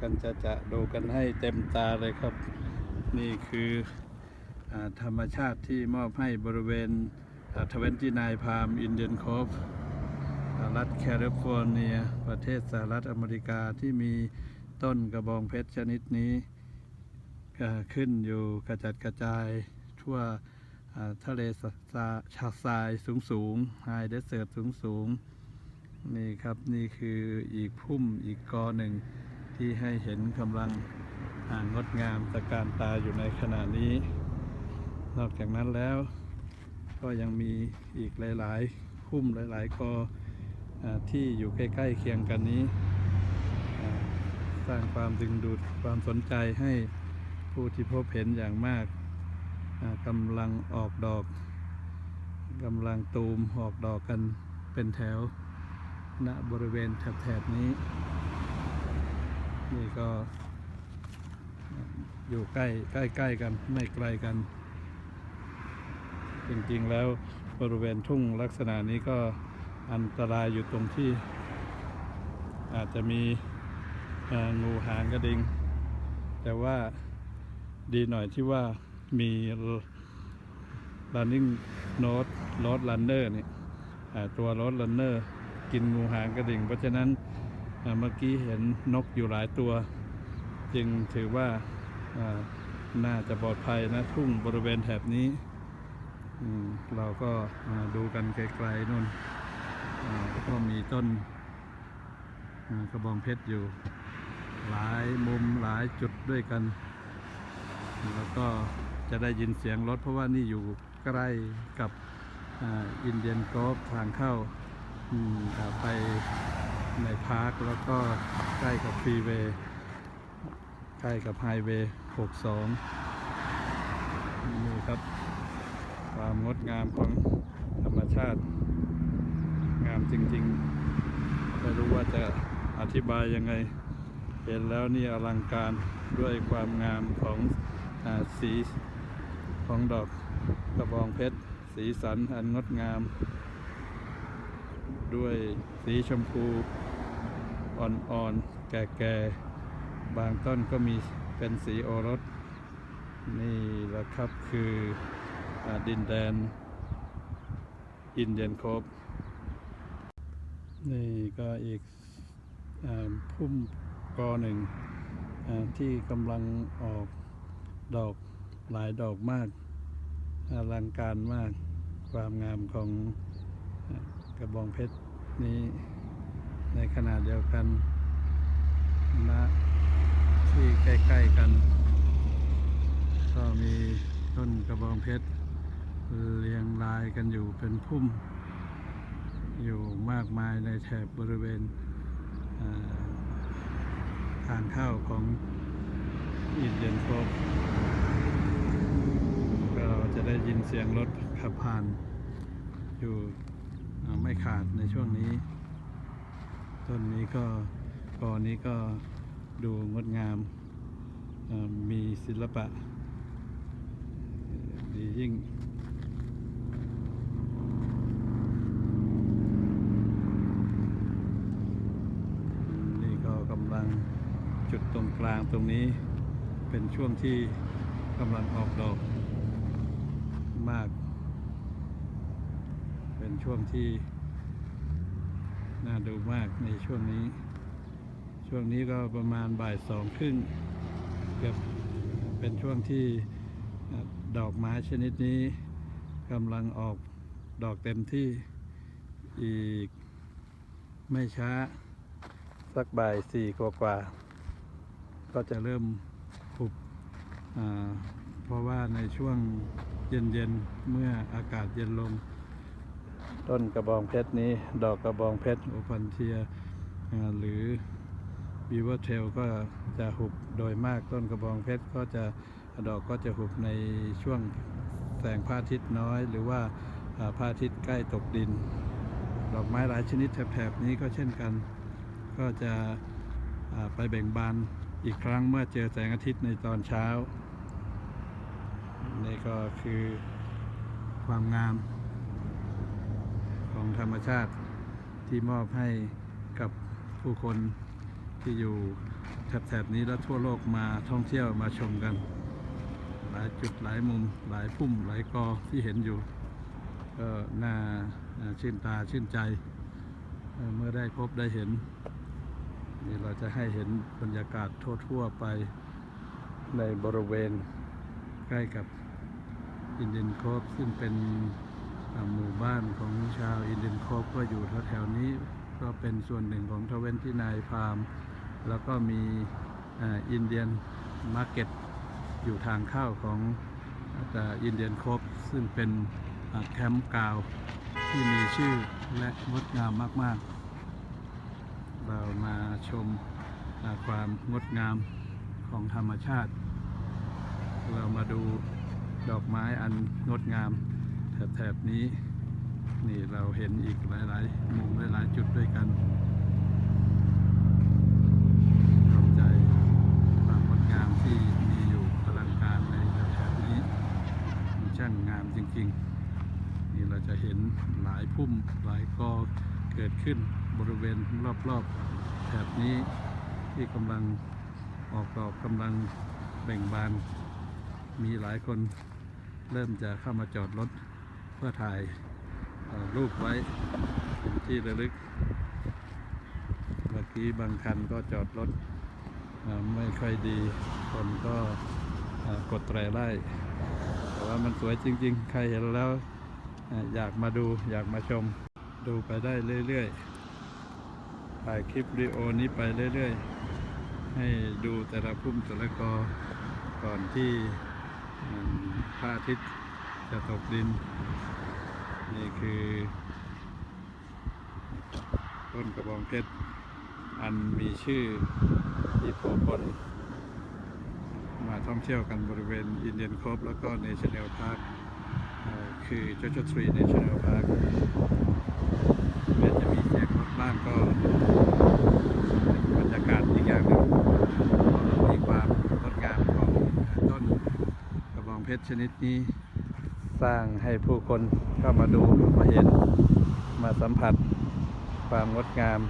กันจะจะดูกันให้เต็มตาเลยครับ นี่คืออธรรมชาติที่มอบให้บริเวณทเวนตีนายพามอินเดียนโคฟรัฐแคลิฟอร์เนีย ประเทศสหรัฐอเมริกาที่มีต้นกระบองเพชรชนิดนี้ขึ้นอยู่กระจัดกระจายทั่วทะเลสาชาทรายสูงสูงไฮเดสเซอร์สูงสูงนี่ครับ นี่คืออีกพุ่มอีกกอหนึ่ง ที่ให้เห็นกำลังอ่างดงามตะการตาอยู่ในขณะนี้ นอกจากนั้นแล้วก็ยังมีอีกหลายๆพุ่มหลาย ๆกออที่อยู่ใกล้ ๆ เคียงกันนี้ สร้างความดึงดูดความสนใจให้ผู้ที่พบเห็นอย่างมากกำลังออกดอกกำลังตูมออกดอกกันเป็นแถว ณบริเวณแถบๆนี้ นี่ก็อยู่ใกล้ใกล้ๆกันไม่ไกลกัน จริงๆแล้วบริเวณทุ่งลักษณะนี้ก็อันตรายอยู่ตรงที่ อาจจะมีงูหางกระดิง แต่ว่าดีหน่อยที่ว่ามี running note road runner เนี่ยตัว road runner กินงูหางกระดิ่ง เพราะฉะนั้น เมื่อกี้เห็นนกอยู่หลายตัว จึงถือว่าน่าจะปลอดภัยนะทุ่งบริเวณแถบนี้เราก็ดูกันไกลๆนู่นก็มีต้นกระบองเพชรอยู่ หลายมุมหลายจุดด้วยกัน แล้วก็จะได้ยินเสียงรถเพราะว่านี่อยู่ใกล้กับอินเดียนกอล์ฟทางเข้าอืมอ่าไป ในพาร์คแล้วก็ใกล้กับฟรีเวย์ใกล้กับไฮเวย์ 62 นี่ครับ ความงดงามของธรรมชาติ งามจริงๆ ไม่รู้ว่าจะอธิบายยังไง เห็นแล้วนี่อลังการด้วยความงามของอสีของดอกกระบองเพชร สีสันอันงดงาม ด้วยสีชมพู อ่อนๆ แก่ๆ บางต้นก็มีเป็นสีโอรส นี่แหละครับคืออดินแดนอินเดียนโคบนี่ก็อีกอพุ่มกอหนึ่งที่กำลังออกดอกหลายดอกมากอลังการมากความงามของกระบองเพชรนี้ ในขณะเดียวกันณที่ใกล้ๆกัน ก็มีต้นกระบองเพชรเรียงรายกันอยู่เป็นพุ่ม อยู่มากมายในแถบบริเวณทางเข้าของอินเดียนโคบก็จะได้ยินเสียงรถขับผ่านอยู่ไม่ขาดในช่วงนี้ ต้นนี้ก็กอนี้ก็ดูงดงาม มีศิลปะ ดียิ่งนี่ก็กำลังจุดตรงกลางตรงนี้เป็นช่วงที่กำลังออกดอกมาก เป็นช่วงที่ น่าดูมากในช่วงนี้ ช่วงนี้ก็ประมาณบ่ายสองครึ่งเกือบเป็นช่วงที่ดอกไม้ชนิดนี้กำลังออกดอกเต็มที่อีกไม่ช้า สักบ่ายสี่กว่าๆก็จะเริ่มผุบเพราะว่าในช่วงเย็นๆ เมื่ออากาศเย็นลง ต้นกระบองเพชรนี้ ดอกกระบองเพชรโอพันเทียหรือบีเวอร์เทลก็จะหุบโดยมากต้นกระบองเพชรก็จะดอกก็จะหุบในช่วงแสงพระอาทิตย์น้อย หรือว่าพระอาทิตย์ใกล้ตกดิน ดอกไม้หลายชนิดแถบนี้ก็เช่นกัน ก็จะไปเบ่งบานอีกครั้งเมื่อเจอแสงอาทิตย์ในตอนเช้า นี่ก็คือความงาม ของธรรมชาติที่มอบให้กับผู้คนที่อยู่แถบๆนี้และทั่วโลกมาท่องเที่ยวมาชมกัน หลายจุดหลายมุมหลายพุ่มหลายกอที่เห็นอยู่ก็น่าชื่นตาชื่นใจเเมื่อได้พบได้เห็นนี่เราจะให้เห็นบรรยากาศทั่วๆไปในบริเวณใกล้กับอินเดียนโคบซึ่งเป็น หมู่บ้านของชาวอินเดียนโคบก็อยู่แถวๆนี้ก็เป็นส่วนหนึ่งของทเวนที่นายพามแล้วก็มีอินเดียนมาร์เก็ตอยู่ทางเข้าของอินเดียนโคบซึ่งเป็นแคมป์กาวที่มีชื่อและงดงามมาก ๆ เรามาชมความงดงามของธรรมชาติ เรามาดูดอกไม้อันงดงาม แถบนี้นี่เราเห็นอีกหลาย ๆ มุมหลาย ๆ จุดด้วยกันขอบใจความงดงามที่มีอยู่อลังการในแถบนี้ช่างงามจริง ๆ นี่เราจะเห็นหลายพุ่มหลายกอเกิดขึ้นบริเวณรอบ ๆ แถบนี้ที่กำลังออกดอกกำลังเบ่งบาน มีหลายคนเริ่มจะเข้ามาจอดรถ เพื่อถ่ายรูปไว้เป็นที่ระลึก เมื่อกี้บางคันก็จอดรถไม่ค่อยดี คนก็กดแตรไล่แต่ว่ามันสวยจริง ๆ ใครเห็นแล้วอยากมาดูอยากมาชมดูไปได้เรื่อยๆ ถ่ายคลิปวิดีโอนี้ไปเรื่อยๆ ให้ดูแต่ละพุ่มแต่ละกอก่อนที่พระอาทิตย์ จะตกดิน นี่คือ ต้นกระบองเพชรอันมีชื่อที่ผู้คนมาท่องเที่ยวกันบริเวณอินเดียนโคบแล้วก็เนชั่นแนลพาร์คคือจอจทรีเนชั่นแนลพาร์คแม้จะมีเสียงรถบ้างก็บรรยากาศอีกอย่างหนึ่งมีความงดงามของต้นกระบองเพชรชนิดนี้ สร้างให้ผู้คนเข้ามาดูมาเห็นมาสัมผัสความงดงาม